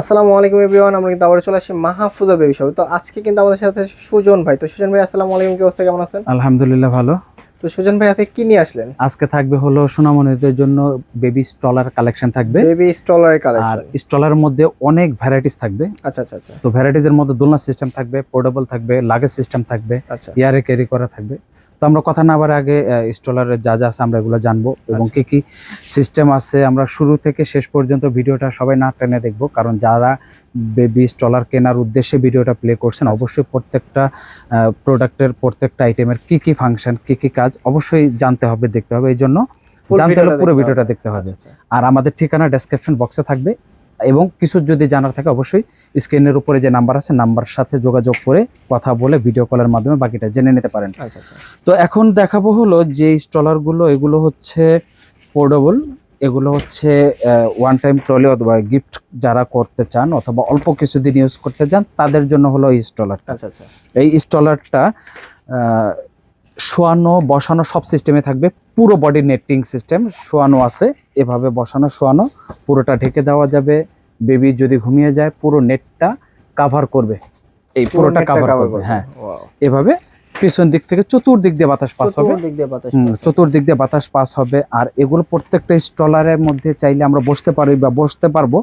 আসসালামু আলাইকুম এভরিওয়ান আমরা কিন্তু আবার চলে আসছি মাহফুজা বেবি শপ। তো আজকে কিন্তু আমাদের সাথে সুজন ভাই। তো সুজন ভাই আসসালামু আলাইকুম কি অবস্থা কেমন আছেন? আলহামদুলিল্লাহ ভালো। তো সুজন ভাই আজকে কি নিয়ে আসলেন? আজকে থাকবে হলো সোনামণিদের জন্য বেবি স্টলার কালেকশন থাকবে। বেবি স্টলারের আর কালেকশন স্টলার মধ্যে অনেক ভ্যারাইটিস থাকবে। আচ্ছা আচ্ছা আচ্ছা। তো ভ্যারাইটিস এর মধ্যে দোলনা সিস্টেম থাকবে পোর্টেবল থাকবে লাগেজ সিস্টেম থাকবে আচ্ছা। ইয়ারে ক্যারি করা থাকবে। তো আমরা কথা না আবার আগে স্টলারের যা যা আছে আমরা এগুলো জানব এবং আচ্ছা। কি কি সিস্টেম আছে আমরা শুরু থেকে শেষ পর্যন্ত ভিডিওটা সবাই না টেনে দেখব কারণ যারা বেবি স্টলার কেনার উদ্দেশ্যে ভিডিওটা প্লে করছেন আচ্ছা। অবশ্যই প্রত্যেকটা প্রোডাক্টের প্রত্যেকটা আইটেমের কি কি ফাংশন কি কি কাজ অবশ্যই জানতে হবে দেখতে হবে এই জন্য জানতে হলে পুরো ভিডিওটা দেখতে হবে আচ্ছা। আর আমাদের ঠিকানা ডেসক্রিপশন বক্সে থাকবে এবং কিছু যদি জানার থাকে অবশ্যই স্ক্রিনের উপরে যে নাম্বার আছে নাম্বার সাথে যোগাযোগ করে কথা বলে ভিডিও কলের মাধ্যমে বাকিটা জেনে নিতে পারেন। আচ্ছা আচ্ছা। তো এখন দেখাবো হলো যে স্টলারগুলো এগুলো হচ্ছে পোর্টেবল এগুলো হচ্ছে ওয়ান টাইম ট্রলি অথবা গিফট যারা করতে চান অথবা অল্প কিছুদিন ইউজ করতে চান তাদের জন্য হলো এই স্টলারটা আচ্ছা আচ্ছা। এই স্টলারটা শোয়ানো বসানো সব সিস্টেমে থাকবে। পুরো বডি নেটিং সিস্টেম শোয়ানো আছে। এভাবে বসানো শোয়ানো পুরোটা ঢেকে দেওয়া যাবে। বেবি যদি ঘুমিয়ে যায় পুরো নেটটা কাভার করবে। এই পুরোটা কাভার করবে। হ্যাঁ। এভাবে পিছন দিক থেকে চতুর্দিক দিয়ে বাতাস পাস হবে। চতুর্দিক দিয়ে বাতাস চতুর্দিক দিয়ে বাতাস পাস হবে। আর এগুলো প্রত্যেকটা স্টলারের মধ্যে চাইলে আমরা বসতে পারি বা বসতে পারব।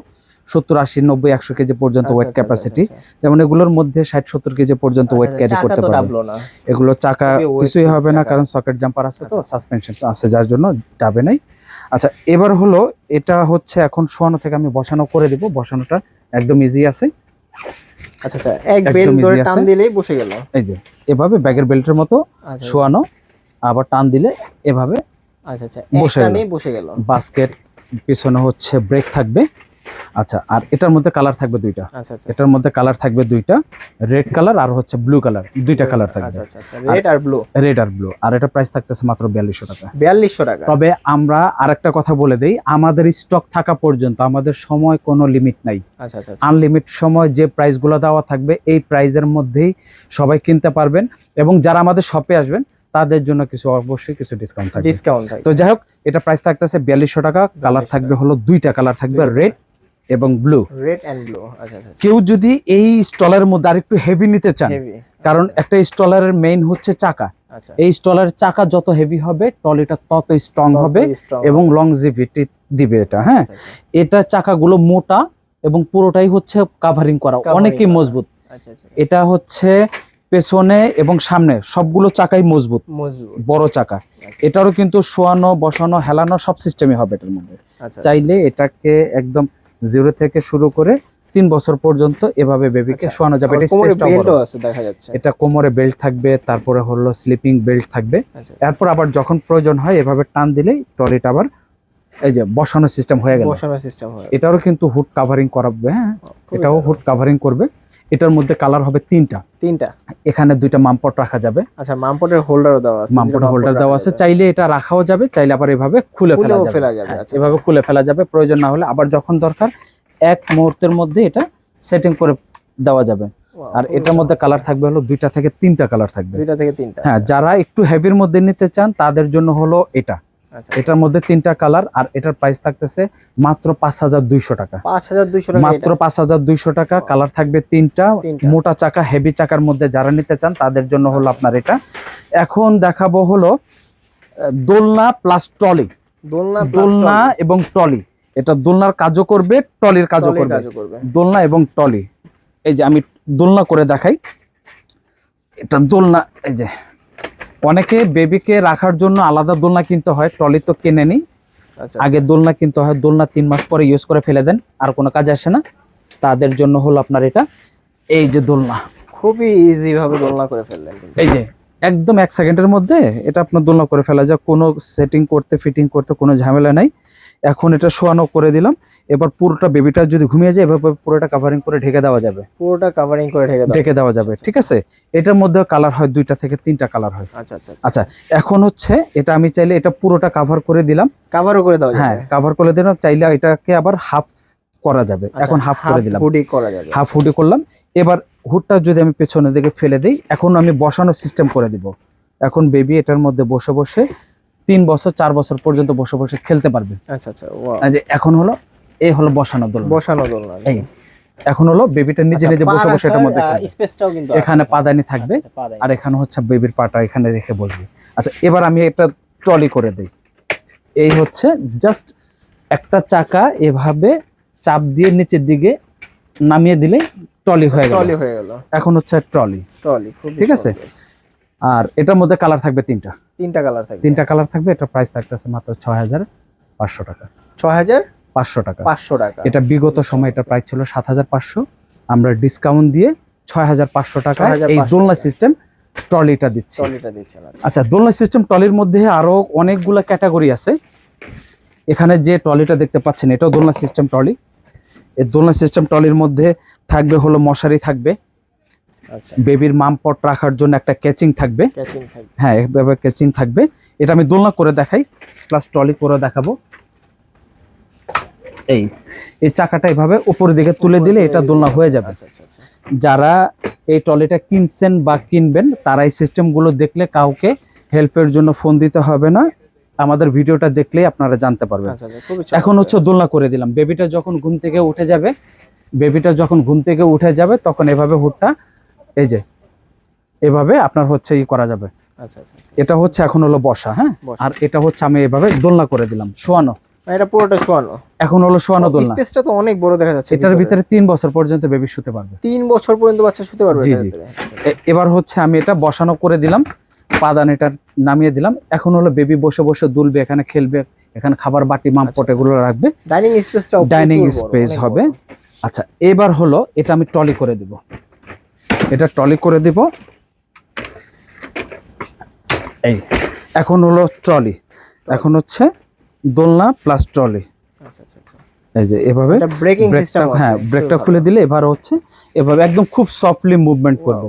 সত্তর আশি নব্বই একশো কেজি পর্যন্ত ওয়েট আচ্ছা, ক্যাপাসিটি আচ্ছা, আচ্ছা। যেমন এগুলোর মধ্যে ষাট সত্তর কেজি পর্যন্ত ওয়েট ক্যারি করতে পারবে। এগুলো চাকা কিছুই হবে না কারণ সকেট জাম্পার আছে তো। সাসপেনশন আছে যার জন্য ডাবে নাই। আচ্ছা এবার হলো এটা হচ্ছে এখন শোয়ানো থেকে আমি বসানো করে দিব। বসানোটা একদম ইজি আছে। আচ্ছা আচ্ছা এক একদম ধরে টান দিলেই বসে গেল। এই যে এভাবে ব্যাগের বেল্টের মতো শোয়ানো আবার টান দিলে এভাবে আচ্ছা আচ্ছা বসে গেল। বসে গেল। বাস্কেট পিছনে হচ্ছে ব্রেক থাকবে। আচ্ছা আর এটার মধ্যে কালার থাকবে দুইটা। আচ্ছা আচ্ছা এটার মধ্যে কালার থাকবে দুইটা। রেড কালার আর হচ্ছে ব্লু কালার দুইটা কালার থাকবে। আচ্ছা আচ্ছা আচ্ছা রেড আর ব্লু রেড আর ব্লু আর এটা প্রাইস থাকতেছে মাত্র বিয়াল্লিশশো টাকা। বিয়াল্লিশশো টাকা। তবে আমরা আরেকটা কথা বলে দেই আমাদের স্টক থাকা পর্যন্ত আমাদের সময় কোনো লিমিট নাই। আচ্ছা আচ্ছা আচ্ছা। আনলিমিট সময় যে প্রাইসগুলো দেওয়া থাকবে এই প্রাইজের মধ্যেই সবাই কিনতে পারবেন। এবং যারা আমাদের শপে আসবেন তাদের জন্য কিছু অবশ্যই কিছু ডিসকাউন্ট থাকবে। ডিসকাউন্ট থাকে তো যাই হোক এটা প্রাইস থাকতেছে বিয়াল্লিশশো টাকা কালার থাকবে হলো দুইটা কালার থাকবে। রেড এবং ব্লু রেড এন্ড ব্লু আচ্ছা আচ্ছা কেউ যদি এই স্টলের মধ্যে আরেকটু হেভি নিতে চান কারণ একটা স্টলারের মেইন হচ্ছে চাকা। আচ্ছা। এই স্টলারের চাকা যত হেভি হবে ট্রলিটা তত স্ট্রং হবে এবং লংজিভিটি দিবে এটা হ্যাঁ। আচ্ছা, এটা চাকাগুলো মোটা এবং পুরোটাই হচ্ছে কাভারিং করা অনেকই মজবুত। আচ্ছা আচ্ছা এটা হচ্ছে পেছনে এবং সামনে সবগুলো চাকাই মজবুত বড় চাকা। আচ্ছা। এটারও কিন্তু শোয়ানো বসানো হেলানো সব সিস্টেমই হবে এটার মধ্যে। আচ্ছা। চাইলে এটাকে একদম জিরো থেকে শুরু করে তিন বছর পর্যন্ত এভাবে বেবিকে আচ্ছা। শোয়ানো যাবে। এটা কোমরে বড়। আছে দেখা যাচ্ছে। এটা কোমরে বেল্ট থাকবে তারপরে হলো স্লিপিং বেল্ট থাকবে। আচ্ছা। এরপর আবার যখন প্রয়োজন হয় এভাবে টান দিলেই ট্রলিটা আবার এই যে বসানো সিস্টেম হয়ে গেল। বসানো সিস্টেম হয় এটারও কিন্তু হুড কাভারিং করাবে হ্যাঁ? এটাও হুট হুড কাভারিং করবে। এটার মধ্যে কালার হবে তিনটা। তিনটা? এখানে দুইটা মামপট রাখা যাবে। আচ্ছা মামপটের হোল্ডারও দেওয়া আছে মামপট হোল্ডার দেওয়া আছে। চাইলে এটা রাখাও যাবে চাইলে আবার এভাবে খুলে ফেলা যাবে। ফেলা যাবে হ্যাঁ, আচ্ছা এভাবে খুলে ফেলা যাবে প্রয়োজন না হলে আবার যখন দরকার এক মুহূর্তের মধ্যে এটা সেটিং করে দেওয়া যাবে। আর এটার মধ্যে কালার থাকবে হলো দুইটা থেকে তিনটা কালার থাকবে। দুইটা থেকে তিনটা হ্যাঁ যারা একটু হেভির মধ্যে নিতে চান তাদের জন্য হলো এটা। আচ্ছা এটার মধ্যে তিনটা কালার আর এটার প্রাইস থাকতেছে মাত্র পাঁচ হাজার দুইশো টাকা। পাঁচ হাজার দুইশো মাত্র পাঁচ হাজার দুইশো টাকা কালার থাকবে তিনটা। মোটা চাকা হেভি চাকার মধ্যে যারা নিতে চান তাদের জন্য হলো আপনার এটা। এখন দেখাবো হলো দোলনা প্লাস ট্রলি দোলনা দোলনা এবং ট্রলি এটা দোলনার কাজও করবে ট্রলির কাজও টলির করবে। কাজও করবে। দোলনা এবং টলি এই যে আমি দোলনা করে দেখাই। এটা দোলনা এই যে অনেকে বেবিকে রাখার জন্য আলাদা দোলনা কিনতে হয় ট্রলি তো কিনে নি আচ্ছা আগে দোলনা কিনতে হয় দোলনা তিন মাস পরে ইউজ করে ফেলে দেন আর কোনো কাজ আসে না। তাদের জন্য হলো আপনার এটা এই যে দোলনা। খুবই ইজি ভাবে দোলনা করে ফেললেন এই যে একদম এক সেকেন্ডের মধ্যে এটা আপনার দোলনা করে ফেলা যায় কোনো সেটিং করতে ফিটিং করতে কোনো ঝামেলা নাই। এখন এটা শোয়ানো করে দিলাম। এবার পুরোটা বেবিটা যদি ঘুমিয়ে যায় এভাবে পুরোটা কাভারিং করে ঢেকে দেওয়া যাবে। পুরোটা কাভারিং করে ঢেকে ঢেকে দেওয়া যাবে ঠিক আছে? এটার মধ্যে কালার হয় দুইটা থেকে তিনটা কালার হয়। আচ্ছা আচ্ছা আচ্ছা। এখন হচ্ছে এটা আমি চাইলে এটা পুরোটা কাভার করে দিলাম। কাভারও করে দাও হ্যাঁ কাভার করে দিলাম চাইলে এটাকে আবার হাফ করা যাবে। আচ্ছা, এখন হাফ করে দিলাম। হুডি করা যাবে। হাফ হুডি করলাম। এবার হুডটা যদি আমি পেছনের দিকে ফেলে দিই এখন আমি বসানো সিস্টেম করে দিব। এখন বেবি এটার মধ্যে বসে বসে তিন বছর চার বছর পর্যন্ত বসে বসে খেলতে পারবে। আচ্ছা আচ্ছা এখন হলো এই হলো বসানো দোলনা। বসানো দোলনা এই এখন হলো বেবিটা নিজে নিজে বসে বসে এটার মধ্যে খেলবে। স্পেসটাও কিন্তু এখানে পাদানি থাকবে আচ্ছা, আচ্ছা। আর এখানে হচ্ছে বেবির পাটা এখানে রেখে বসবে। আচ্ছা এবার আমি একটা ট্রলি করে দিই। এই হচ্ছে জাস্ট একটা চাকা এভাবে চাপ দিয়ে নিচের দিকে নামিয়ে দিলে ট্রলি হয়ে গেল। ট্রলি হয়ে গেল। এখন হচ্ছে ট্রলি। ট্রলি ঠিক আছে? আর এটার মধ্যে কালার থাকবে তিনটা। তিনটা কালার থাকবে। তিনটা কালার থাকবে এটা প্রাইস থাকতেছে মাত্র ছয় হাজার পাঁচশো টাকা। ছয় হাজার পাঁচশো টাকা। পাঁচশো টাকা। এটা বিগত সময় এটা প্রাইস ছিল সাত হাজার পাঁচশো। আমরা ডিসকাউন্ট দিয়ে ছয় হাজার পাঁচশো টাকা এই দোলনা সিস্টেম ট্রলিটা দিচ্ছি। আচ্ছা। আচ্ছা দোলনা সিস্টেম ট্রলির মধ্যে আরও অনেকগুলো ক্যাটাগরি আছে। এখানে যে ট্রলিটা দেখতে পাচ্ছেন এটাও দোলনা সিস্টেম ট্রলি এই দোলনা সিস্টেম ট্রলির মধ্যে থাকবে হলো মশারি থাকবে। আচ্ছা। বেবির মামপট রাখার জন্য একটা ক্যাচিং থাকবে। হ্যাঁ এভাবে ক্যাচিং থাকবে। এটা আমি দোলনা করে দেখাই প্লাস ট্রলি করে দেখাবো। এই এই চাকাটা এভাবে উপরের দিকে তুলে দিলে এটা দোলনা হয়ে যাবে। আচ্ছা আচ্ছা যারা এই ট্রলিটা কিনছেন বা কিনবেন তারা এই সিস্টেমগুলো দেখলে কাউকে হেল্পের জন্য ফোন দিতে হবে না। আমাদের ভিডিওটা দেখলেই আপনারা জানতে পারবেন। এখন হচ্ছে দোলনা করে দিলাম। বেবিটা যখন ঘুম থেকে উঠে যাবে বেবিটা যখন ঘুম থেকে উঠে যাবে তখন এভাবে হুডটা এই যে এভাবে আপনার হচ্ছে ই করা যাবে। আচ্ছা আচ্ছা আচ্ছা। এটা হচ্ছে এখন হলো বসা হ্যাঁ? আর এটা হচ্ছে আমি এভাবে দোলনা করে দিলাম শোয়ানো। এটা পুরোটা শোয়ানো। এখন হলো শোয়ানো দোলনা। স্পেসটা তো অনেক বড় দেখা যাচ্ছে এটার ভিতরে। তিন বছর পর্যন্ত বেবি শুতে পারবে। তিন বছর পর্যন্ত বাচ্চা শুতে পারবে জি, জি। এবার হচ্ছে আমি এটা বসানো করে দিলাম পাদান এটা নামিয়ে দিলাম। এখন হলো বেবি বসে বসে দুলবে এখানে খেলবে এখানে খাবার বাটি মামপট এগুলো রাখবে। ডাইনিং স্পেসটা ডাইনিং স্পেস হবে। আচ্ছা এবার হলো এটা আমি ট্রলি করে দিব। এটা ট্রলি করে দিব। এই এখন হলো ট্রলি। এখন হচ্ছে দোলনা প্লাস ট্রলি। আচ্ছা আচ্ছা আচ্ছা। এই যে এভাবে ব্রেকিং সিস্টেম হ্যাঁ ব্রেকটা খুলে দিলে এবার হচ্ছে এভাবে একদম খুব সফটলি মুভমেন্ট করব।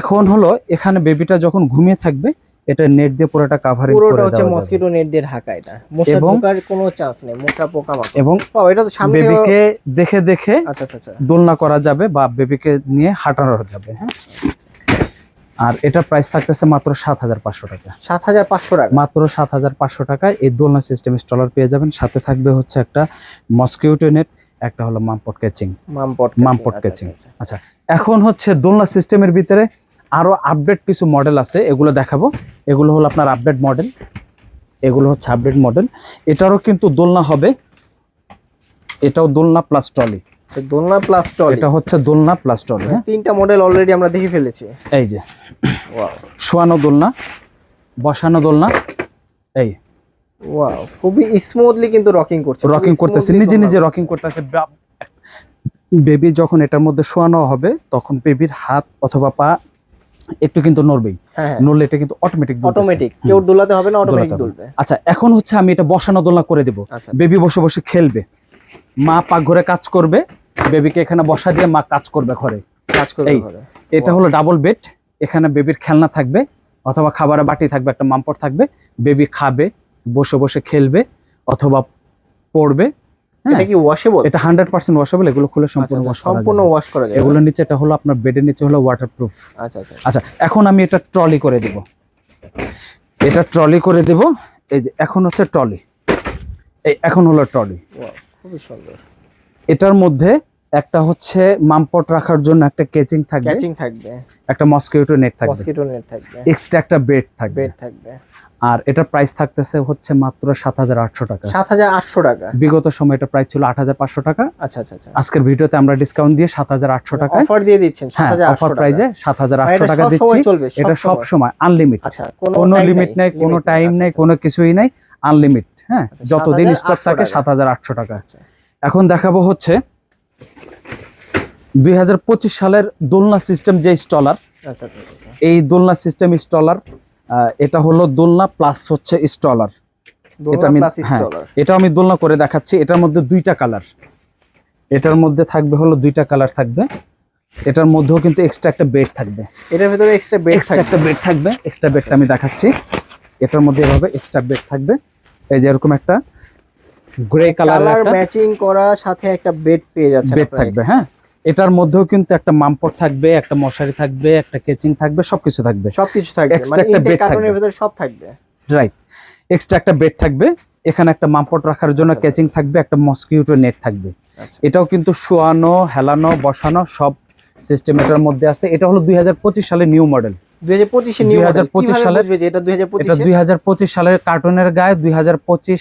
এখন হলো এখানে বেবিটা যখন ঘুমিয়ে থাকবে এটা নেট দিয়ে পুরোটা কাভারিং করে পুরোটা হচ্ছে মসকিটো নেট দিয়ে ঢাকা এটা। মশা ঢোকার কোনো চান্স নেই মশা পোকা মাকড়। এবং ও এটা তো সামনে বেবিকে দেখে দেখে আচ্ছা আচ্ছা আচ্ছা। দোলনা করা যাবে বা বেবিকে নিয়ে হাঁটানো যাবে হ্যাঁ? আর এটা প্রাইস থাকতেছে মাত্র সাত হাজার পাঁচশো টাকা। সাত হাজার পাঁচশো টাকা? মাত্র সাত হাজার পাঁচশো টাকায় এই দোলনা সিস্টেম ইনস্টলার পেয়ে যাবেন। সাথে থাকবে হচ্ছে একটা মসকিউটো নেট একটা হলো মামপট ক্যাচিং মামপট মামপট ক্যাচিং আচ্ছা এখন হচ্ছে দোলনা সিস্টেমের ভিতরে আরও আপডেট কিছু মডেল আছে এগুলো দেখাবো। এগুলো হলো আপনার আপডেট মডেল এগুলো হচ্ছে আপডেট মডেল এটারও কিন্তু দোলনা হবে। এটাও দোলনা প্লাস টলি। দোলনা প্লাস টলি এটা হচ্ছে দোলনা প্লাস টলি হ্যাঁ? তিনটা মডেল অলরেডি আমরা দেখে ফেলেছি। এই যে। শোয়ানো দোলনা বসানো দোলনা এই। ওয়াও খুবই স্মুথলি কিন্তু রকিং করছে। রকিং করতেছে নিজে নিজে রকিং করতেছে। বেবি যখন এটার মধ্যে শোয়ানো হবে তখন বেবির হাত অথবা পা একটু কিন্তু নড়বেই। হ্যাঁ নড়লে এটা কিন্তু অটোমেটিক অটোমেটিক কেউ দোলাতে হবে না অটোমেটিক দুলবে। আচ্ছা এখন হচ্ছে আমি এটা বসানো দোলনা করে দেব। আচ্ছা। বেবি বসে বসে খেলবে। মা পাকঘরে কাজ করবে বেবিকে এখানে বসা দিয়ে মা কাজ করবে ঘরে। কাজ করবে ঘরে। এটা হলো ডাবল বেড এখানে বেবির খেলনা থাকবে অথবা খাবারের বাটি থাকবে একটা মামপট থাকবে। বেবি খাবে বসে বসে খেলবে অথবা পড়বে। হ্যাঁ এটা কি ওয়াশেবল এটা হান্ড্রেড পার্সেন্ট ওয়াশেবল এগুলো খুলে সম্পূর্ণ wash সম্পূর্ণ ওয়াশ করা যায় এগুলোর নিচে এটা হলো আপনার বেডের নিচে হলো ওয়াটারপ্রুফ আচ্ছা আচ্ছা আচ্ছা। এখন আমি এটা ট্রলি করে দেব। এটা ট্রলি করে দেব। এই যে এখন হচ্ছে ট্রলি এই এখন হলো ট্রলি খুবই সুন্দর। এটার মধ্যে একটা হচ্ছে মামপট রাখার জন্য একটা কেচিং থাকবে। ক্যাচিং থাকবে। একটা মসকিউটো নেট থাকবে। মসকিটো নেট থাকবে। এক্সট্রা একটা বেড থাকবে। বেড থাকবে। আর এটা প্রাইস থাকতেছে হচ্ছে মাত্র সাত হাজার আটশো টাকা। সাত হাজার আটশো টাকা। বিগত সময় এটা প্রাইস ছিল আট হাজার পাঁচশো টাকা। আচ্ছা আচ্ছা আচ্ছা। আজকের ভিডিওতে আমরা ডিসকাউন্ট দিয়ে সাত হাজার আটশো টাকায় অফার দিয়ে দিচ্ছেন সাত হ্যাঁ অফার প্রাইজে সাত হাজার আটশো টাকা দিচ্ছি। এটা সব সময়। আনলিমিট আচ্ছা কোনো লিমিট নেই কোনো টাইম আচ্ছা, নেই আচ্ছা। কোনো কিছুই নাই আনলিমিট হ্যাঁ আচ্ছা, যতদিন স্টক থাকে টাকা। সাত হাজার আটশো টাকা। এখন দেখাবো হচ্ছে দুই হাজার পঁচিশ সালের দোলনা সিস্টেম যে স্টলার আচ্ছা আচ্ছা আচ্ছা, এই দোলনা সিস্টেম স্টলার এটা হলো দোলনা প্লাস হচ্ছে স্টলার এটা আমি হ্যাঁ এটা আমি দোলনা করে দেখাচ্ছি। এটার মধ্যে দুইটা কালার এটার মধ্যে থাকবে হলো দুইটা কালার থাকবে। এটার মধ্যেও কিন্তু এক্সট্রা একটা বেড থাকবে। এটার ভিতরে এক্সট্রা বেড এক্সট্রা একটা বেড থাকবে। এক্সট্রা বেডটা আমি দেখাচ্ছি। এটার মধ্যে এভাবে এক্সট্রা বেড থাকবে। এই যে এরকম একটা গ্রে কালার ম্যাচিং করা সাথে একটা বেড পেয়ে যাচ্ছে বেড থাকবে হ্যাঁ। এটার মধ্যেও কিন্তু একটা মামপট থাকবে একটা মশারি থাকবে একটা কেচিং থাকবে সবকিছু থাকবে। সবকিছু থাকবে মানে একটা কার্টুনের থাকবে। ভিতরে সব থাকবে। রাইট এক্সট্রা একটা বেড থাকবে এখানে একটা মামপট রাখার জন্য আচ্ছা, কেচিং থাকবে একটা মসকিউটো নেট থাকবে। আচ্ছা। এটাও কিন্তু শোয়ানো হেলানো বসানো সব সিস্টেম এটার মধ্যে আছে। এটা হলো দুই হাজার পঁচিশ সালে নিউ মডেল দুই হাজার পঁচিশে নিউ 2025 সালের- দুই হাজার কার্টুনের গায়ে দুই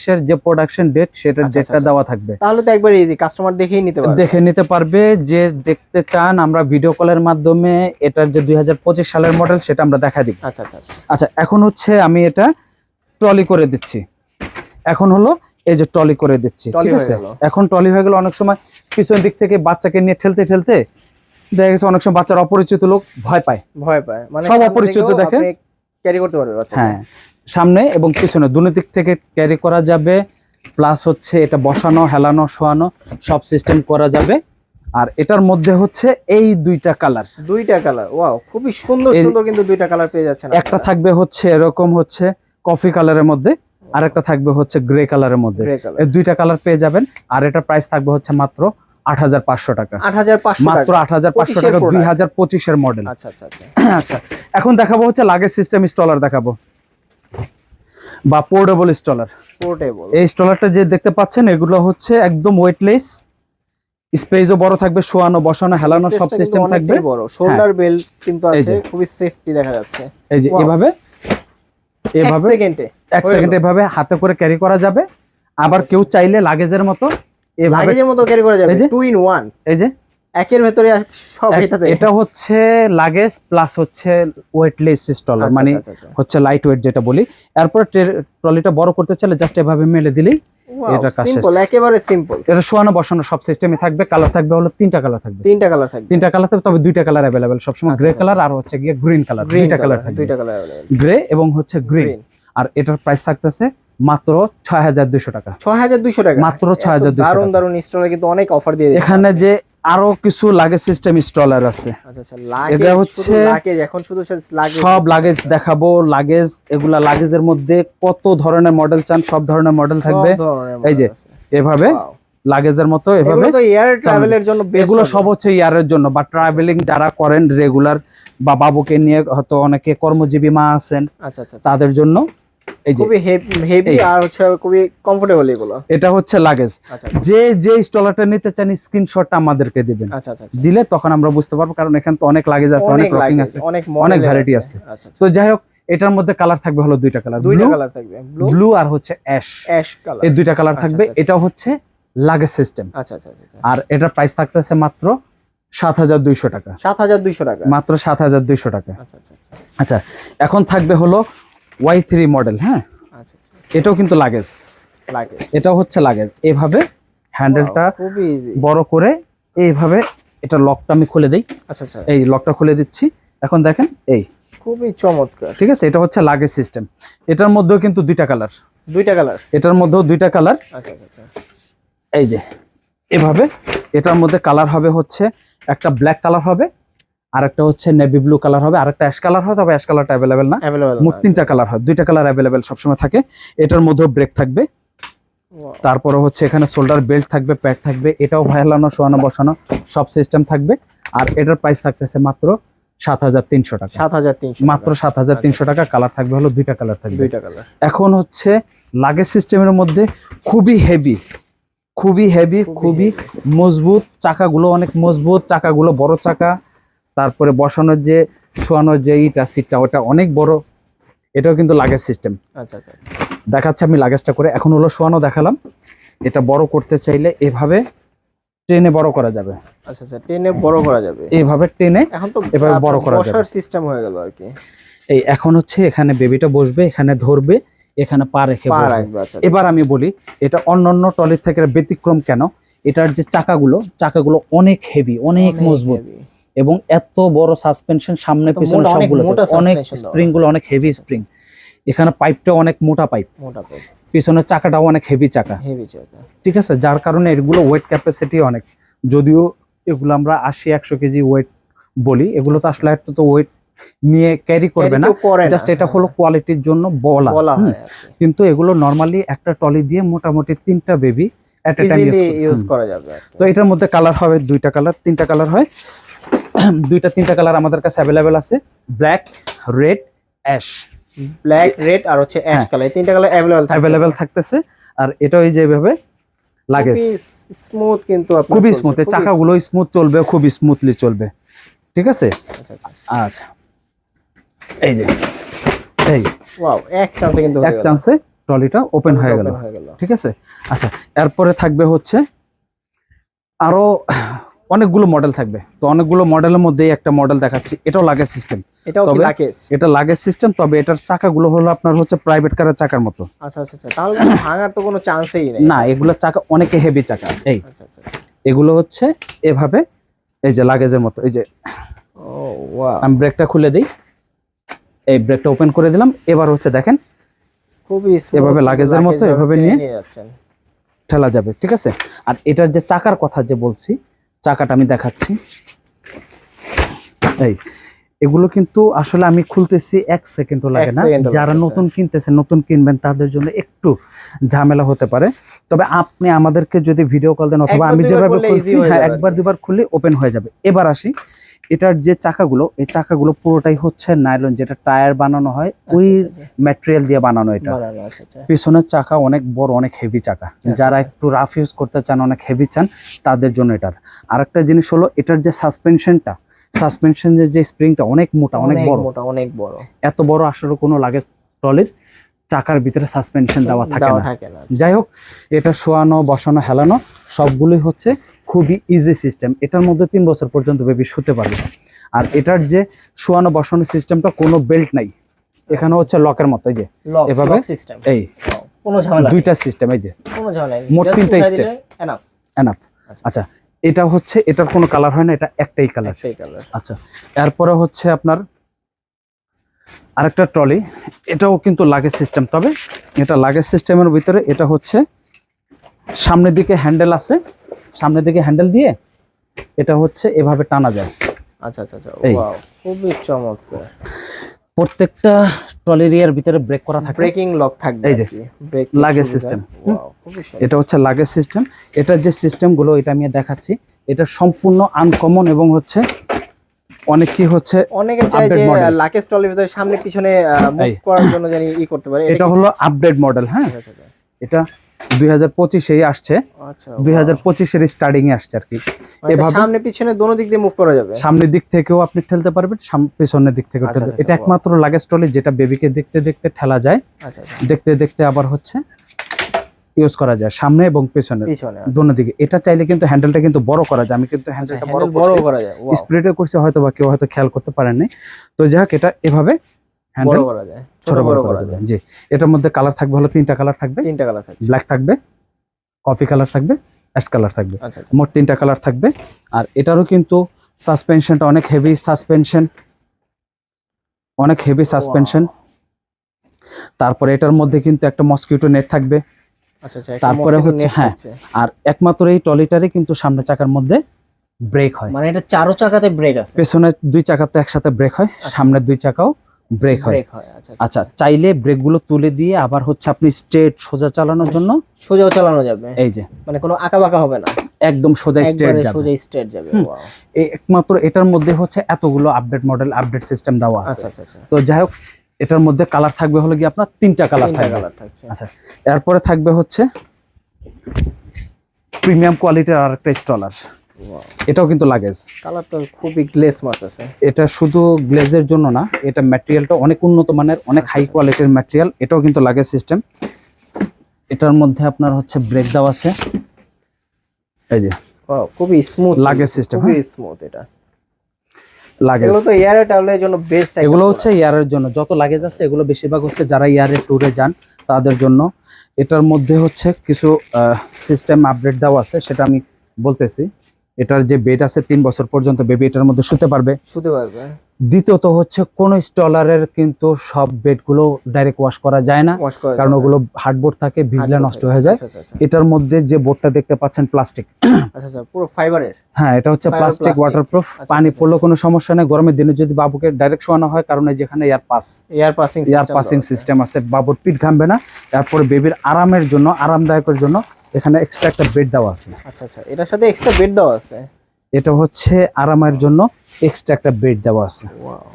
এর যে প্রোডাকশন ডেট সেটার আচ্ছা, ডেটটা আচ্ছা। দেওয়া থাকবে। তাহলে তো একবার ইজি কাস্টমার দেখেই নিতে পারবে। দেখে নিতে পারবে যে দেখতে চান আমরা ভিডিও কলের মাধ্যমে এটার যে দুই হাজার পঁচিশ সালের মডেল সেটা আমরা দেখা দিব। আচ্ছা আচ্ছা আচ্ছা। আচ্ছা এখন হচ্ছে আমি এটা ট্রলি করে দিচ্ছি। এখন হলো এই যে ট্রলি করে দিচ্ছি ঠিক আছে? এখন ট্রলি হয়ে গেল অনেক সময় পিছনের দিক থেকে বাচ্চাকে নিয়ে ঠেলতে ঠেলতে দেখা গেছে অনেক সময় বাচ্চারা অপরিচিত লোক ভয় পায়। ভয় পায়। মানে সব অপরিচিত দেখে? ক্যারি করতে পারবে বাচ্চা হ্যাঁ সামনে এবং পিছনে দুনো দিক থেকে ক্যারি করা যাবে। প্লাস হচ্ছে এটা বসানো হেলানো শোয়ানো সব সিস্টেম করা যাবে। আর এটার মধ্যে হচ্ছে এই দুইটা কালার দুইটা কালার ওয়াও খুবই সুন্দর সুন্দর কিন্তু দুইটা কালার পেয়ে যাচ্ছেন একটা থাকবে হচ্ছে এরকম হচ্ছে কফি কালারের মধ্যে আর একটা থাকবে হচ্ছে গ্রে কালারের মধ্যে। এই দুইটা কালার পেয়ে যাবেন। আর এটা প্রাইস থাকবে হচ্ছে মাত্র আট হাজার পাঁচশো টাকা। আট হাজার পাঁচশো মাত্র আট হাজার পাঁচশো টাকা দুই হাজার পঁচিশের মডেল আচ্ছা আচ্ছা আচ্ছা। আচ্ছা এখন দেখাবো হচ্ছে লাগেজ সিস্টেম স্টলার দেখাবো। বা পোর্টেবল স্টলার পোর্টেবল এই স্টলারটা যে দেখতে পাচ্ছেন এগুলো হচ্ছে একদম ওয়েটলেস স্পেসও বড় থাকবে শোয়ানো বসানো হেলানো সব সিস্টেম থাকবে। বড়। শোল্ডার বেল্ট কিন্তু আছে। খুবই সেফটি দেখা যাচ্ছে। এই যে এভাবে। এভাবে। এক সেকেন্ডে। এক সেকেন্ড এভাবে হাতে করে ক্যারি করা যাবে। আবার কেউ চাইলে লাগেজের মতো এভাবে লাগেজের মতো ক্যারি করা যাবে এই যে। টু ইন ওয়ান এই যে একের ভেতরে সব এক- এটাতে এটা হচ্ছে লাগেজ প্লাস হচ্ছে ওয়েটলেস স্টলার আচ্ছা, মানে আচ্ছা, আচ্ছা। হচ্ছে লাইট ওয়েট যেটা বলি এরপর ট্রলিটা বড় করতে চাইলে জাস্ট এভাবে মেলে দিলেই Wow, এটা কাজ শেষ। simple, একেবারে সিম্পল এটা শোয়ানো বসানো সব সিস্টেমে থাকবে কালার থাকবে হলো তিনটা কালার থাকবে তিনটা কালার থাকবে তিনটা কালার থাকবে তবে দুইটা কালার অ্যাভেলেবেল সবসময় গ্রে কালার আর হচ্ছে গিয়ে গ্রিন কালার গ্রিন দুইটা কালার থাকবে দুইটা কালার अवेलेबल গ্রে এবং হচ্ছে গ্রিন গ্রিন আর এটার প্রাইস থাকতেছে মাত্র ছয় হাজার দুইশো টাকা। 6200 টাকা? মাত্র এত 6200 দারুণ টাকা। দারুণ স্টলে কিন্তু অনেক অফার দিয়ে এখানে যে আরও কিছু লাগেজ সিস্টেম স্টলার আছে। আচ্ছা আচ্ছা এটা হচ্ছে এখন শুধু সব লাগেজ দেখাবো। লাগেজ এগুলা লাগেজের মধ্যে কত ধরনের মডেল চান সব ধরনের মডেল থাকবে। এই যে, এভাবে লাগেজের মতো এভাবে এগুলো এয়ার ট্রাভেলের জন্য এগুলো সব হচ্ছে ইয়ারের জন্য। বা ট্রাভেলিং যারা করেন রেগুলার বা বাবুকে নিয়ে হয়তো অনেকে কর্মজীবী মা আছেন আচ্ছা আচ্ছা আচ্ছা। তাদের জন্য খুবই হেভি এই। আর হচ্ছে খুবই কমফোর্টেবল এগুলো। এটা হচ্ছে লাগেজ আচ্ছা যে যে স্টলারটা নিতে চান স্ক্রিনশটটা আমাদেরকে দিবেন। আচ্ছা আচ্ছা আচ্ছা। দিলে তখন আমরা বুঝতে পারব কারণ এখানে তো অনেক লাগেজ আছে অনেক রকিং আছে অনেক অনেক model আছে। আচ্ছা আচ্ছা। তো যাই হোক এটার মধ্যে কালার থাকবে হলো দুইটা কালার দুইটা কালার থাকবে। ব্লু আর হচ্ছে অ্যাশ অ্যাশ কালার এই দুইটা কালার আচ্ছা, থাকবে। আচ্ছা, আচ্ছা। এটা হচ্ছে লাগেজ সিস্টেম আচ্ছা আচ্ছা আচ্ছা, আচ্ছা। আর এটার প্রাইস থাকতেছে মাত্র সাত হাজার দুইশো টাকা। সাত হাজার দুইশো টাকা। মাত্র সাত হাজার দুইশো টাকা। আচ্ছা আচ্ছা আচ্ছা। আচ্ছা এখন থাকবে হলো ওয়াই থ্রি মডেল হ্যাঁ? আচ্ছা আচ্ছা। এটাও কিন্তু লাগেজ লাগে এটাও হচ্ছে লাগেজ এভাবে হ্যান্ডেলটা বড় করে এইভাবে এটা লকটা আমি খুলে দিই। আচ্ছা আচ্ছা। এই লকটা খুলে দিচ্ছি। এখন দেখেন এই। খুবই চমৎকার। ঠিক আছে এটা হচ্ছে লাগেজ সিস্টেম এটার মধ্যেও কিন্তু দুইটা কালার দুইটা কালার এটার মধ্যেও দুইটা কালার আচ্ছা আচ্ছা আচ্ছা। এই যে এভাবে। এটার মধ্যে কালার হবে হচ্ছে একটা ব্ল্যাক কালার হবে। আর একটা হচ্ছে নেভি ব্লু কালার হবে আর একটা অ্যাশ কালার হয় তবে অ্যাশ কালারটা অ্যাভেলেবেল না। অ্যাভেলেবল মোট তিনটা কালার হয় দুইটা কালার অ্যাভেলেবেল সবসময় থাকে। এটার মধ্যেও ব্রেক থাকবে। তারপরে হচ্ছে এখানে শোল্ডার বেল্ট থাকবে প্যাড থাকবে এটাও ভাইলানো শোয়ানো বসানো সব সিস্টেম থাকবে। আর এটার প্রাইস থাকতেছে মাত্র সাত হাজার তিনশো টাকা। সাত হাজার তিনশো মাত্র সাত হাজার তিনশো টাকা কালার থাকবে হলো দুইটা কালার থাকবে। দুইটা কালার এখন হচ্ছে লাগেজ সিস্টেমের মধ্যে খুবই হেভি খুবই হেভি খুবই মজবুত চাকাগুলো অনেক মজবুত চাকাগুলো বড় চাকা তারপরে বসানোর যে শোয়ানোর যে ইটা সিটটা ওটা অনেক বড়। এটাও কিন্তু লাগেজ সিস্টেম আচ্ছা আচ্ছা আচ্ছা। দেখাচ্ছে আমি লাগেজটা করে। এখন হলো শোয়ানো দেখালাম। এটা বড় করতে চাইলে এভাবে ট্রেনে বড় করা যাবে। আচ্ছা আচ্ছা টেনে বড় করা যাবে। এইভাবে টেনে এখন তো এভাবে বড় করা যাবে। বসার সিস্টেম হয়ে গেল আর কি। এই এখন হচ্ছে এখানে বেবিটা বসবে এখানে ধরবে এখানে পা রেখে বসবে। আচ্ছা এবার আমি বলি এটা অন্যান্য টলির থেকে ব্যতিক্রম কেন? এটার যে চাকাগুলো চাকাগুলো অনেক হেভি অনেক মজবুত। এবং এত বড় সাসপেনশন সামনে পিছনে সবগুলো অনেক স্প্রিংগুলো অনেক হেভি স্প্রিং এখানে পাইপটা অনেক মোটা পাইপ মোটা পাইপ পিছনের চাকাটাও অনেক হেভি চাকা। হেভি চাকা। ঠিক আছে? যার কারণে এগুলো ওয়েট ক্যাপাসিটি অনেক। যদিও এগুলো আমরা আশি একশো কেজি ওয়েট বলি এগুলো তো আসলে একটা তো ওয়েট নিয়ে ক্যারি করবে না। জাস্ট এটা হ্যাঁ। হলো কোয়ালিটির জন্য বলা। হয় কিন্তু এগুলো নর্মালি একটা টলি দিয়ে মোটামুটি তিনটা baby at a time use করা যাবে তো এটার মধ্যে কালার হবে দুইটা কালার তিনটা কালার হয়। দুইটা তিনটা কালার আমাদের কাছে অ্যাভেলেবেল আছে। Black red ash black red আর হচ্ছে অ্যাশ। কালার এই তিনটা কালার অ্যাভেলেবল অ্যাভেলেবেল থাকতেছে। আর এটা ওই যেভাবে লাগেজ স্মুথ কিন্তু খুবই স্মুথ চাকাগুলো স্মুথ চলবে খুব স্মুথলি চলবে। ঠিক আছে? আচ্ছা আচ্ছা। আচ্ছা। এই যে এই। ওয়াও এক চান্সে কিন্তু এক চান্সে ট্রলিটা ওপেন হয়ে গেল। ঠিক আছে? আচ্ছা এরপরে থাকবে হচ্ছে আরও অনেকগুলো মডেল থাকবে। তো অনেকগুলো মডেলের মধ্যেই একটা মডেল দেখাচ্ছি। এটাও লাগে সিস্টেম এটাও কি লাগেজ এটা লাগেজ সিস্টেম তবে এটার চাকাগুলো হলো আপনার হচ্ছে প্রাইভেট কারের চাকার মতো। আচ্ছা আচ্ছা আচ্ছা। তাহলে ভাঙার তো কোনো চান্সই নেই। না এগুলো চাকা অনেকে হেভি চাকা। এই আচ্ছা আচ্ছা এগুলো হচ্ছে এভাবে এই যে লাগেজের মতো। এই যে আমি ব্রেকটা খুলে দিই। এই ব্রেকটা ওপেন করে দিলাম। এবার হচ্ছে দেখেন খুবই এভাবে লাগেজের মতো এভাবে নিয়ে- ঠেলা যাবে ঠিক আছে? আর এটার যে চাকার কথা যে বলছি চাকাটা আমি দেখাচ্ছি। এই এগুলো কিন্তু আসলে আমি খুলতেছি এক সেকেন্ডও লাগে না। যারা নতুন কিনতেছে নতুন কিনবেন তাদের জন্য একটু ঝামেলা হতে পারে। তবে আপনি আমাদেরকে যদি ভিডিও কল দেন অথবা আমি যেভাবে খুলছি হ্যাঁ একবার দুবার খুললে ওপেন হয়ে যাবে। এবার আসি। এটার যে চাকাগুলো এই চাকাগুলো পুরোটাই হচ্ছে নাইলন যেটা টায়ার বানানো হয় ওই আচ্ছা, আচ্ছা, ম্যাটেরিয়াল দিয়ে বানানো এটা। আচ্ছা, আচ্ছা। পিছনের চাকা অনেক বড় অনেক হেভি চাকা। যারা আচ্ছা। একটু রাফ ইউজ করতে চান অনেক হেভি চান তাদের জন্য এটার। আরেকটা জিনিস হলো এটার যে সাসপেনশনটা সাসপেনশনের যে স্প্রিংটা অনেক মোটা অনেক বড়। মোটা অনেক বড়। এত বড় আসলে কোনো লাগেজ ট্রলির চাকার ভিতরে সাসপেনশন দেওয়া থাকে থাকে না যাই হোক এটা শোয়ানো বসানো হেলানো সবগুলোই হচ্ছে খুবই ইজি সিস্টেম এটার মধ্যে তিন বছর পর্যন্ত বেবি শুতে পারবে। আর এটার যে শোয়ানো বসানো সিস্টেমটা কোনো বেল্ট নাই। এখানে হচ্ছে লকের মতো এই যে। এভাবে? সিস্টেম এই কোনো ঝামেলা দুইটা সিস্টেম এই যে। কোনো ঝামেলা মোট তিনটা। দিলে enough, এনাফ আচ্ছা। আচ্ছা এটা হচ্ছে এটার কোনো কালার হয় না এটা একটাই কালার একটাই কালার আচ্ছা এরপরে হচ্ছে আপনার আরেকটা ট্রলি এটাও কিন্তু লাগেজ সিস্টেম তবে এটা লাগেজ সিস্টেমের ভিতরে এটা হচ্ছে সামনের দিকে হ্যান্ডেল আছে। সামনের দিকে হ্যান্ডেল দিয়ে এটা হচ্ছে এভাবে টানা যায়। আচ্ছা আচ্ছা আচ্ছা। ওয়াও খুবই চমৎকার। প্রত্যেকটা ট্রলির ভিতরে ব্রেক করা থাকে। ব্রেকিং লক থাকবে এই যে, system। খুবই এটা হচ্ছে লাগেজ সিস্টেম। এটার যে সিস্টেমগুলো এটা আমি দেখাচ্ছি এটা সম্পূর্ণ আনকমন এবং হচ্ছে অনেক কি হচ্ছে অনেকে চায় যে model। ট্রলির ভিতরে সামনে পিছনে মুভ করার জন্য জানি ই করতে পারে। এটা হলো আপডেট মডেল হ্যাঁ? এটা দুই হাজার পঁচিশেই আসছে। আচ্ছা দুই হাজার পঁচিশের স্টার্টিং এ আসছে আর কি। মানে এভাবে- সামনে পিছনে দোনো দিক দিয়ে মুভ করা যাবে? সামনের দিক থেকেও আপনি ঠেলতে পারবেন পেছনের দিক থেকেও আচ্ছা, আচ্ছা, এটা একমাত্র লাগেজ ট্রলি যেটা বেবিকে দেখতে দেখতে ঠেলা যায়। দেখতে দেখতে আবার হচ্ছে ইউজ করা যায় সামনে এবং পেছনে। দোনো দিকে। এটা চাইলে কিন্তু হ্যান্ডেলটা কিন্তু বড় করা যায়। আমি কিন্তু হ্যান্ডেলটা বড় বড় করা যায় স্প্রেডে করছে হয়তো বা কেউ হয়তো খেয়াল করতে পারেননি। তো যাই হোক এটা এভাবে হ্যান্ডেল করা যায়। ছোট বড় করা যায়। জি। এটার মধ্যে কালার থাকবে হলো তিনটা কালার থাকবে। তিনটা কালার থাকছে। ব্ল্যাক থাকবে কফি কালার থাকবে অ্যাশ কালার থাকবে। আচ্ছা আচ্ছা। মোট তিনটা কালার থাকবে। আর এটারও কিন্তু সাসপেনশনটা অনেক হেভি সাসপেনশন অনেক হেভি সাসপেনশন তারপরে এটার মধ্যে কিন্তু একটা মসকিউটো নেট থাকবে। আচ্ছা তারপরে হচ্ছে, হ্যাঁ। আর একমাত্র এই টলিটারে কিন্তু সামনে চাকার মধ্যে ব্রেক হয়। মানে এটা চারো চাকাতে ব্রেক আছে। পেছনের দুই চাকা তো একসাথে ব্রেক হয় সামনের দুই চাকাও ব্রেক হয়। আচ্ছা আচ্ছা। আচ্ছা চাইলে ব্রেকগুলো তুলে দিয়ে আবার হচ্ছে আপনি স্ট্রেট সোজা চালানোর জন্য সোজাও চালানো যাবে। এই যে। মানে কোনো আঁকা বাঁকা হবে না। একদম সোজা স্ট্রেট যাবে। সোজা স্ট্রেট যাবে একমাত্র এটার মধ্যে হচ্ছে এতগুলো আপডেট মডেল আপডেট সিস্টেম দেওয়া আছে। আচ্ছা তো যাই হোক এটার মধ্যে কালার থাকবে হলো কি আপনার তিনটা কালার থাকবে। কালার থাকছে। আচ্ছা এরপরে থাকবে হচ্ছে প্রিমিয়াম কোয়ালিটির আর একটা স্টলার এটাও কিন্তু লাগেজ কালারটা খুবই গ্লেস আছে। এটা শুধু গ্লেজের জন্য না এটা ম্যাটেরিয়ালটা অনেক উন্নত মানের অনেক হাই কোয়ালিটির ম্যাটেরিয়াল এটাও কিন্তু লাগেজ সিস্টেম এটার মধ্যে আপনার হচ্ছে ব্রেক দাও আছে। এই যে খুবই স্মুথ লাগেজ সিস্টেম খুবই স্মুথ এটা। লাগেজ এগুলো তো ট্রাভেলের জন্য বেস্ট এগুলো হচ্ছে এয়ারের জন্য। যত লাগেজ আছে এগুলো বেশিরভাগ হচ্ছে যারা এয়ারে ট্যুরে যান তাদের জন্য। এটার মধ্যে হচ্ছে কিছু সিস্টেম আপডেট দেওয়া আছে সেটা আমি বলতেছি। এটার যে বেড আছে তিন বছর পর্যন্ত বেবি এটার মধ্যে শুতে পারবে। শুতে পারবে। দ্বিতীয়ত হচ্ছে কোন স্টলারের কিন্তু সব বেডগুলো ডাইরেক্ট ওয়াশ করা যায় না। কারণ ওগুলো হার্ডবোর্ড থাকে ভিজলে নষ্ট হয়ে যায়। আচ্ছা আচ্ছা আচ্ছা। এটার মধ্যে যে বোর্ডটা দেখতে পাচ্ছেন প্লাস্টিক পুরো ফাইবারের হ্যাঁ এটা হচ্ছে প্লাস্টিক। ওয়াটারপ্রুফ পানি পড়লে কোনো সমস্যা নেই। গরমের দিনে যদি বাবুকে ডাইরেক্ট শোয়ানো হয় কারণ যেখানে air pass air passing air passing system আছে বাবুর পিঠ ঘামবে না। তারপরে বেবির আরামের জন্য আরামদায়কের জন্য এখানে এক্সট্রা একটা বেড দেওয়া আছে। আচ্ছা আচ্ছা এটার সাথে এক্সট্রা বেড দেওয়া আছে? এটা হচ্ছে আরামের জন্য এক্সট্রা একটা বেড দেওয়া আছে। ওয়াও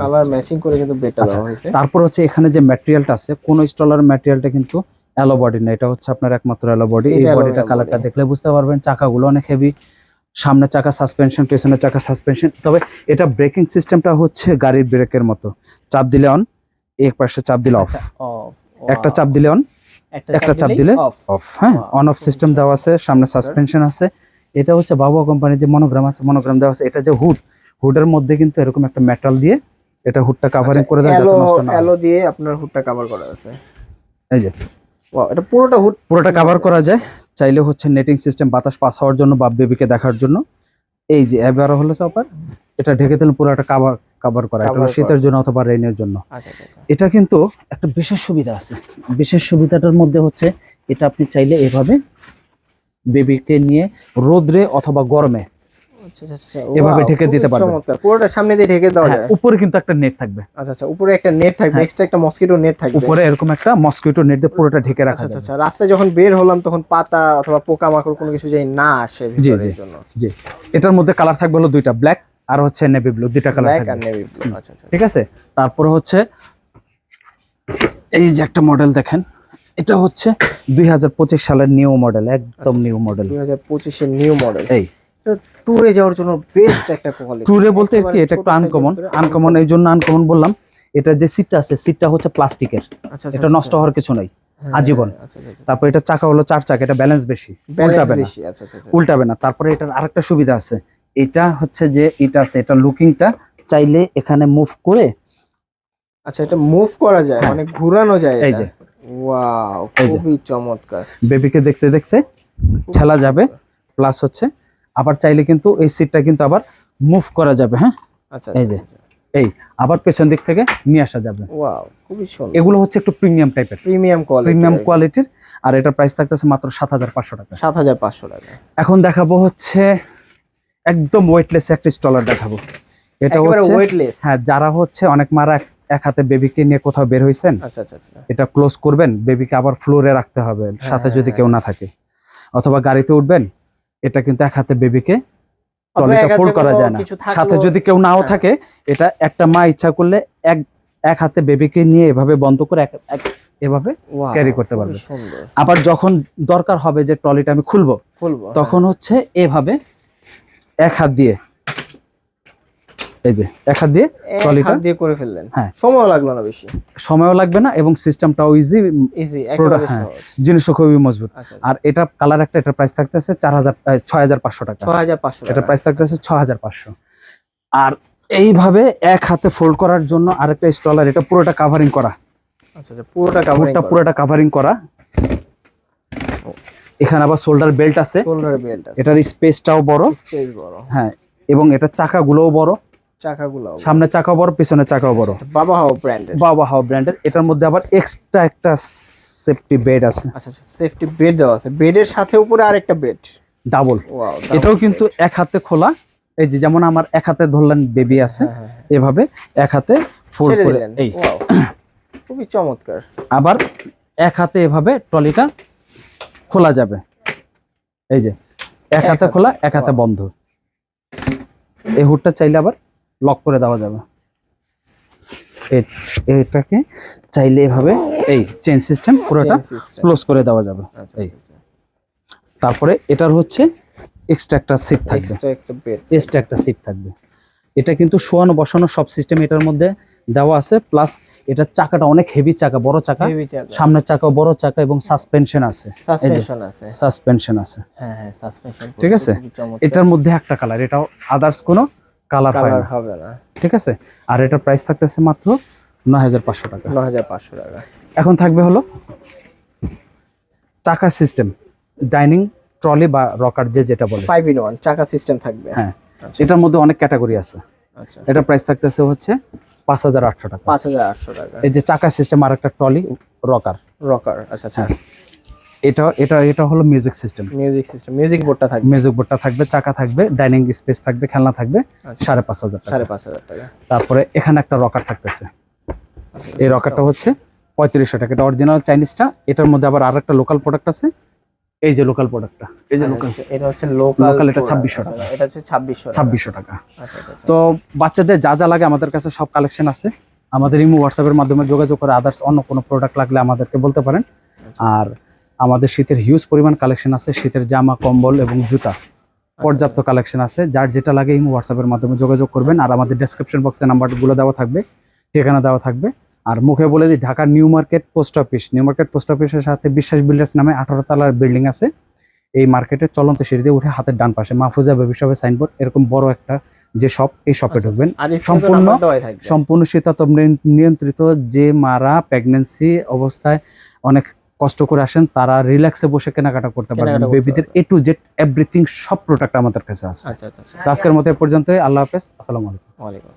কালার ম্যাচিং করে কিন্তু বেডটা আচ্ছা, দেওয়া হয়েছে। তারপর হচ্ছে এখানে যে ম্যাটেরিয়ালটা আছে কোন স্টলার ম্যাটেরিয়ালটা কিন্তু অ্যালো বডি না। এটা হচ্ছে আপনার একমাত্র অ্যালো বডি এই বডিটা কালারটা দেখলে বুঝতে পারবেন চাকাগুলো অনেক হেভি সামনে চাকা সাসপেনশন পেছনে চাকা সাসপেনশন তবে এটা ব্রেকিং সিস্টেমটা হচ্ছে গাড়ির ব্রেকের মতো। চাপ দিলে অন এক পাশে চাপ দিলে অফ আচ্ছা, একটা চাপ দিলে অন একটা চাপ দিলে অফ হ্যাঁ অন অফ সিস্টেম দেওয়া আছে সামনে সাসপেনশন আছে। এটা হচ্ছে বাবুয়া কোম্পানির যে মনোগ্রাম আছে মনোগ্রাম দেওয়া আছে এটা যে হুড হুডের মধ্যে কিন্তু এরকম একটা মেটাল দিয়ে এটা হুডটা কাভারিং করে দেয় যাতে অ্যালো নষ্ট না। অ্যালো দিয়ে আপনার হুডটা কভার করা আছে। এই যে। এটা পুরোটা হুড পুরোটা কভার করা যায়। চাইলে হচ্ছে নেটিং সিস্টেম বাতাস পাস হওয়ার জন্য বা বেবিকে দেখার জন্য। এই যে এবার হলো চপার এটা ঢেকে দিলে পুরোটা কভার কভার করা এটা। শীতের জন্য অথবা রেইনের জন্য। আচ্ছা আচ্ছা, আচ্ছা। এটা কিন্তু একটা বিশেষ সুবিধা আছে। বিশেষ সুবিধাটার মধ্যে হচ্ছে এটা আপনি চাইলে এভাবে বেবিকে নিয়ে রোদ্রে অথবা গরমে এভাবে ঢেকে দিতে। চমৎকার। পুরোটা সামনে দিয়ে ঢেকে দেওয়া হ্যাঁ, যায়। উপরে কিন্তু একটা নেট থাকবে। আচ্ছা আচ্ছা উপরে একটা নেট থাকবে হ্যাঁ। এক্সট্রা একটা মসকিটো নেট থাকবে। উপরে এরকম একটা মসকিটো নেট দিয়ে পুরোটা ঢেকে রাখা আচ্ছা আচ্ছা রাস্তায় যখন বের হলাম তখন পাতা অথবা পোকামাকড় কোনো কিছু যাই না আসে ভিতরের। জন্য। জি। এটার মধ্যে কালার থাকবে হলো দুইটা ব্ল্যাক আর হচ্ছে নেভি ব্লু দুইটা কালার থাকবে। নেভি ব্লু আচ্ছা আচ্ছা। ঠিক আছে? তারপরে হচ্ছে এই যে একটা মডেল দেখেন এটা হচ্ছে দুই হাজার পঁচিশ সালের নিউ মডেল একদম নিউ মডেল দুই হাজার নিউ মডেল এই। ট্যুরে যাওয়ার জন্য বেস্ট একটা কোয়ালিটি ট্যুরে বলতে কি এটা একটু আনকমন আনকমন এই জন্য আনকমন বললাম। এটা যে সিটটা আছে সিটটা হচ্ছে প্লাস্টিকের আচ্ছা এটা নষ্ট হওয়ার কিছু নাই আজীবন। আচ্ছা আচ্ছা তারপর এটা চাকা হলো চার চাকা এটা ব্যালেন্স বেশি ব্যালেন্স উল্টাবে না। বেশি আচ্ছা আচ্ছা আচ্ছা। উল্টাবে না। তারপরে এটার আরেকটা সুবিধা আছে এটা হচ্ছে যে এটা আছে এটা লুকিংটা চাইলে এখানে মুভ করে আচ্ছা এটা মুভ করা যায় মানে ঘোরানো যায় হ্যাঁ। এই যে। ওয়াও খুবই চমৎকার। বেবিকে দেখতে দেখতে ঠেলা যাবে প্লাস হচ্ছে আবার চাইলে কিন্তু এই সিটটা কিন্তু আবার মুভ করা যাবে হ্যাঁ? আচ্ছা এই যে। এই আবার পেছন দিক থেকে নিয়ে আসা যাবে। ওয়াও খুবই সুন্দর। এগুলো হচ্ছে একটু প্রিমিয়াম টাইপের প্রিমিয়াম কোয়ালিটি প্রিমিয়াম কোয়ালিটির আর এটার প্রাইস থাকতেছে মাত্র সাত হাজার পাঁচশো টাকা। সাত হাজার পাঁচশো টাকা। এখন দেখাবো হচ্ছে একদম ওয়েটলেস একটা স্টলার দেখাবো। এটা হচ্ছে ওয়েটলেস হ্যাঁ যারা হচ্ছে অনেক মারা এক- হাতে বেবিকে নিয়ে কোথাও বের হয়েছেন আচ্ছা আচ্ছা আচ্ছা। এটা ক্লোজ করবেন বেবিকে আবার ফ্লোরে রাখতে হবে সাথে যদি হ্যাঁ, কেউ না থাকে। অথবা গাড়িতে উঠবেন এটা কিন্তু এক হাতে বেবিকে ট্রলিটা ফোল্ড করা যায় না। সাথে যদি কেউ নাও হ্যাঁ। থাকে এটা একটা মা ইচ্ছা করলে এক এক হাতে বেবিকে নিয়ে এভাবে বন্ধ করে এক এক- এভাবে ক্যারি করতে পারবে। আবার যখন দরকার হবে যে ট্রলিটা আমি খুলবো খুলবো তখন হচ্ছে এভাবে এক হাত দিয়ে। এই যে এক হাত দিয়ে। ট্রলিটা। দিয়ে করে ফেললেন। হ্যাঁ। সময় লাগল না বেশি। সময়ও লাগবে না এবং সিস্টেমটাও ইজি ইজি জিনিসও খুবই মজবুত। আচ্ছা আর এটা কালার একটা এটার প্রাইস থাকতেছে চার হাজার ছয় হাজার পাঁচশো টাকা। ছয় হাজার পাঁচশো এটা প্রাইস থাকতেছে ছ হাজার পাঁচশো। আর এইভাবে এক হাতে ফোল্ড করার জন্য আরেকটা স্টলার এটা পুরোটা কাভারিং করা। আচ্ছা আচ্ছা পুরোটা কাভারিং পুরোটা কাভারিং করা। এখানে আবার শোল্ডার বেল্ট আছে। শোল্ডার বেল্ট আছে। এটার স্পেসটাও বড়। স্পেস বড়। হ্যাঁ এবং এটা চাকাগুলোও বড়। চাকাগুলো সামনে চাকাও বড় পিছনে চাকাও বড়। বাবা হাও ব্র্যান্ডের বাবা হাও ব্র্যান্ডের এটার মধ্যে আবার এক্সট্রা একটা সেফটি বেড আছে। আচ্ছা আচ্ছা সেফটি বেড দেওয়া আছে। বেডের সাথে উপরে আরেকটা বেড ডাবল ওয়াও এটাও কিন্তু এক হাতে খোলা। এই যে যেমন আমার এক হাতে ধরলেন বেবি আছে হ্যাঁ হ্যাঁ এভাবে এক হাতে ফোল্ড করে এই। ওয়াও খুবই চমৎকার। আবার এক হাতে এভাবে ট্রলিটা খোলা যাবে। এই যে এক হাতে খোলা এক হাতে বন্ধ। এই হুডটা চাইলে আবার লক করে দেওয়া যাবে। এই- এটাকে চাইলে এভাবে এই চেন সিস্টেম পুরোটা ক্লোজ করে দেওয়া যাবে। আচ্ছা এই। তারপরে এটার হচ্ছে এক্সট্রা একটা সিট থাকবে। এক্সট্রা একটা সিট থাকবে। এটা কিন্তু শোয়ানো বসানো সব সিস্টেম এটার মধ্যে দেওয়া আছে প্লাস এটার চাকাটা অনেক হেভি চাকা বড় চাকা। সামনের চাকা বড় চাকা এবং সাসপেনশন আছে। সাসপেনশন আছে। সাসপেনশন আছে। হ্যাঁ হ্যাঁ সাসপেনশন ঠিক আছে? এটার মধ্যে একটা কালার এটাও আদার্স কোনো কালার হবে না। ঠিক আছে? আর এটার প্রাইস থাকতেছে মাত্র নয় হাজার পাঁচশো টাকা। নয় হাজার পাঁচশো টাকা। এখন থাকবে হলো চাকা সিস্টেম ডাইনিং ট্রলি বা রকার যে যেটা বলে। ফাইভ ইন ওয়ান চাকা সিস্টেম থাকবে। হ্যাঁ এটার মধ্যে অনেক ক্যাটাগরি আছে। আচ্ছা। এটার প্রাইস থাকতেছে হচ্ছে পাঁচ হাজার আটশো টাকা। পাঁচ হাজার আটশো টাকা। এই যে চাকা সিস্টেম আর একটা ট্রলি রকার। রকার আচ্ছা আচ্ছা। এটা এটা এটা হলো music system music system music বোর্ডটা থাকবে। মিউজিক বোর্ডটা থাকবে চাকা থাকবে ডাইনিং স্পেস থাকবে খেলনা থাকবে আচ্ছা। সাড়ে পাঁচ হাজার সাড়ে পাঁচ হাজার টাকা। তারপরে এখানে একটা রকার থাকতেছে। এই রকারটা হচ্ছে পঁয়ত্রিশশো টাকা। এটা অরিজিনাল চাইনিজটা এটার মধ্যে আবার আর একটা লোকাল প্রোডাক্ট আছে এই যে লোকাল প্রোডাক্টটা এই যে লোকাল আচ্ছা, এটা হচ্ছে লোকাল এটা 2600 টাকা। এটা হচ্ছে ছাব্বিশশো ছাব্বিশশো টাকা। আচ্ছা আচ্ছা আচ্ছা। তো বাচ্চাদের যা যা লাগে আমাদের কাছে সব কালেকশন আছে। আমাদের ইমো হোয়াটসঅ্যাপের মাধ্যমে যোগাযোগ করে আদার্স অন্য কোনো প্রোডাক্ট লাগলে আমাদেরকে বলতে পারেন। আর আমাদের শীতের হিউজ পরিমাণ কালেকশন আছে শীতের জামা কম্বল এবং জুতা। পর্যাপ্ত কালেকশন আছে। যার যেটা লাগে এই হোয়াটসঅ্যাপের মাধ্যমে যোগাযোগ করবেন। আর আমাদের ডেসক্রিপশন বক্সে নাম্বারগুলো দেওয়া থাকবে ঠিকানা দেওয়া থাকবে। আর মুখে বলে দিই Dhaka new market post office. New market post অফিসের সাথে বিশ্বাস বিল্ডার্স নামে আঠারো তলার বিল্ডিং আছে। এই মার্কেটের চলন্ত সিঁড়ি দিয়ে উঠে হাতের ডান পাশে মাহফুজা বেবি শপের সাইনবোর্ড এরকম বড় একটা যে শপ এই শপে ঢুকবেন। সম্পূর্ণ- সম্পূর্ণ দেওয়াই শীতাতপ নিয়ন্ত্রিত যে মারা প্রেগনেন্সি অবস্থায় অনেক কষ্ট করে আসেন তারা রিল্যাক্সে বসে কেনাকাটা করতে পারবেন। বেবিদের এ টু জেড এভরিথিং সব প্রোডাক্ট আমাদের কাছে আছে। আচ্ছা আচ্ছা আচ্ছা। আজকের মতো এ পর্যন্ত আল্লাহ হাফেজ। আসসালামু আলাইকুম। আসসালাম।